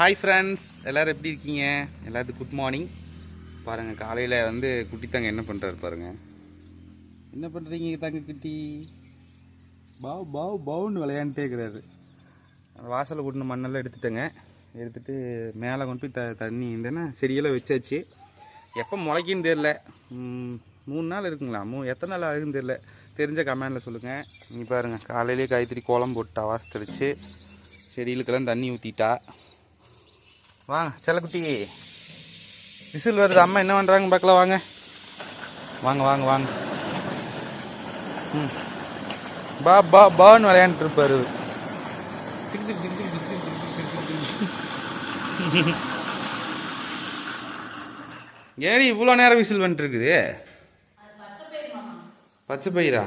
Hi friends எல்லோரும் எப்படி இருக்கீங்க? எல்லாத்துக்கும் குட் மார்னிங் பாருங்கள் காலையில் வந்து குட்டி தங்க என்ன பண்ணுறாரு பாருங்கள் என்ன பண்ணுறீங்க தங்க குட்டி? பாவ் பாவ் பவுன்னு விளையாண்டுட்டே இருக்கிறாரு. வாசலை கூட்டின மண்ணெல்லாம் எடுத்துட்டேங்க. எடுத்துட்டு மேலே கொண்டு போய் த தண்ணி இருந்தேன்னா செடியெல்லாம் வச்சாச்சு. எப்போ முளைக்குன்னு தெரில மூணு நாள் இருக்குங்களா? மூ எத்தனை நாள் ஆகுதுன்னு தெரில தெரிஞ்ச கமெண்டில் சொல்லுங்கள் நீ பாருங்கள் காலையிலேயே காய்த்திரி கோலம் போட்டா வாசத்தடிச்சு செடிகளுக்கெல்லாம் தண்ணி ஊற்றிட்டா வாங்க செல்லக்குட்டி விசில் வருது அம்மா என்ன பண்ணுறாங்க பார்க்கலாம் வாங்க வாங்க வாங்க வாங்க ம் பா பா பான்னு விளையாண்டுட்டு இருப்பாரு சிக் ஏடி இவ்வளோ நேரம் விசில் வந்துட்டு பச்சை பயிரா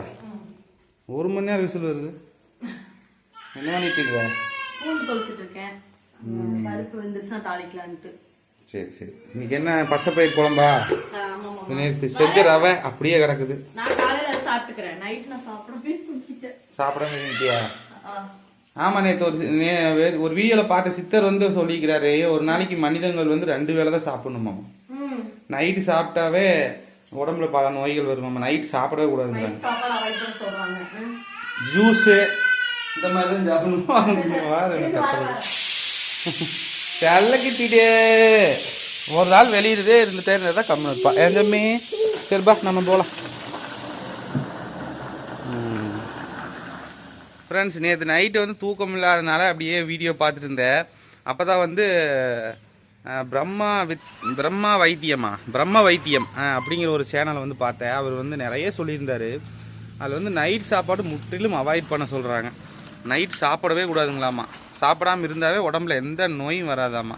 ஒரு மணி நேரம் விசில் வருது என்ன பண்ணிட்டு இருக்க பருப்பு வந்துருச்சுன்னா தாளிக்கலான்ட்டு. சரி சரி. இன்னைக்கு என்ன பச்சை பயிர் குழம்பா? நேற்று செஞ்ச ரவை அப்படியே கிடக்குது. நான் காலையில சாப்பிட்டுக்கிறேன். நைட் நான் சாப்பிடவே சாப்பிடாம இருந்துட்டியா ஆ. ஆமா நேற்று ஒரு ஒரு வீடியோல பார்த்த சித்தர் வந்து சொல்லிக்கிறாரு ஒரு நாளைக்கு மனிதர்கள் வந்து ரெண்டு வேளை தான் சாப்பிடணுமா நைட்டு சாப்பிட்டாவே உடம்புல பல நோய்கள் வருமாமா நைட் சாப்பிடவே கூடாதுங்க. ஜூஸு இந்த மாதிரி சாப்பிடணும். செல்ல கிட்டே ஒரு நாள் வெளியிடுதே இருந்துட்டே இருந்தால் தான் கம்மி இருப்பா. என் தம்பி? சரிப்பா நம்ம போகலாம் ஃப்ரெண்ட்ஸ் நேற்று நைட்டு வந்து தூக்கம் இல்லாதனால அப்படியே வீடியோ பார்த்துட்டு இருந்தேன். அப்போ தான் வந்து பிரம்மா வித் பிரம்மா வைத்தியமா பிரம்ம வைத்தியம் அப்படிங்கிற ஒரு சேனலை வந்து பார்த்தேன். அவர் வந்து நிறைய சொல்லியிருந்தார். அதில் வந்து நைட் சாப்பாடு முற்றிலும் அவாய்ட் பண்ண சொல்கிறாங்க நைட் சாப்பிடவே கூடாதுங்களாமா சாப்பிடாம இருந்தாவே உடம்புல எந்த நோயும் வராதாம்மா.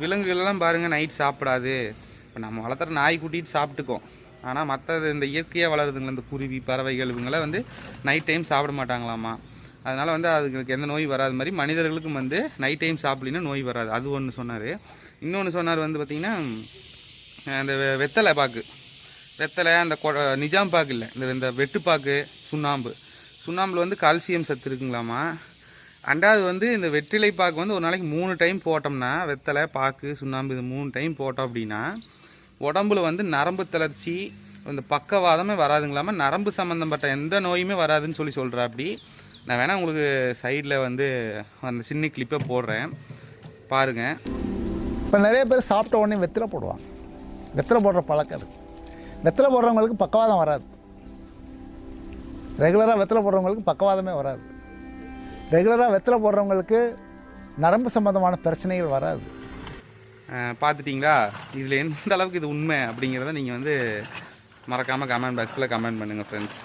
விலங்குகள்லாம் பாருங்கள் நைட் சாப்பிடாது. இப்போ நம்ம வளர்த்துற நாய் கூட்டிகிட்டு சாப்பிட்டுக்கோம். ஆனால் மற்றது இந்த இயற்கையாக வளருதுங்களா இந்த குருவி பறவைகள் இவங்கெல்லாம் வந்து நைட் டைம் சாப்பிட மாட்டாங்களாம்மா. அதனால் வந்து அதுங்களுக்கு எந்த நோய் வராது மாதிரி மனிதர்களுக்கும் வந்து நைட் டைம் சாப்பிடலின்னா நோய் வராது. அது ஒன்று சொன்னார். இன்னொன்று சொன்னார் வந்து பார்த்திங்கன்னா அந்த வெ- வெத்தலை பாக்கு. வெத்தலை அந்த கொ- நிஜாம் பாக்கு இல்லை. இந்த இந்த வெட்டுப்பாக்கு சுண்ணாம்பு. சுண்ணாம்பில் வந்து கால்சியம் சத்து இருக்குங்களாம்மா. ரெண்டாவது வந்து இந்த வெற்றிலை பாக்கு வந்து ஒரு நாளைக்கு மூணு டைம் போட்டோம்னா வெத்தலை பாக்கு சுண்ணாம்பு இது மூணு டைம் போட்டோம் அப்படின்னா உடம்புல வந்து நரம்பு தளர்ச்சி இந்த பக்கவாதமே வராதுங்களாமல் நரம்பு சம்மந்தப்பட்ட எந்த நோயுமே வராதுன்னு சொல்லி சொல்கிறா அப்படி. நான் வேணால் உங்களுக்கு சைடில் வந்து அந்த சின்ன கிளிப்பை போடுறேன். பாருங்கள் இப்போ நிறைய பேர் சாப்பிட்ட உடனே வெத்தலை போடுவாங்க. வெத்தலை போடுற பழக்கம் அது. வெத்தலை போடுறவங்களுக்கு பக்கவாதம் வராது. ரெகுலராக வெத்தலை போடுறவங்களுக்கு பக்கவாதமே வராது. ரெகுலராக வெத்தலை போடுறவங்களுக்கு நரம்பு சம்பந்தமான பிரச்சனைகள் வராது. பார்த்துட்டிங்களா? இதில் எந்த அளவுக்கு இது உண்மை அப்படிங்கிறத நீங்கள் வந்து மறக்காமல் கமெண்ட் பாக்ஸில் கமெண்ட் பண்ணுங்கள் ஃப்ரெண்ட்ஸ்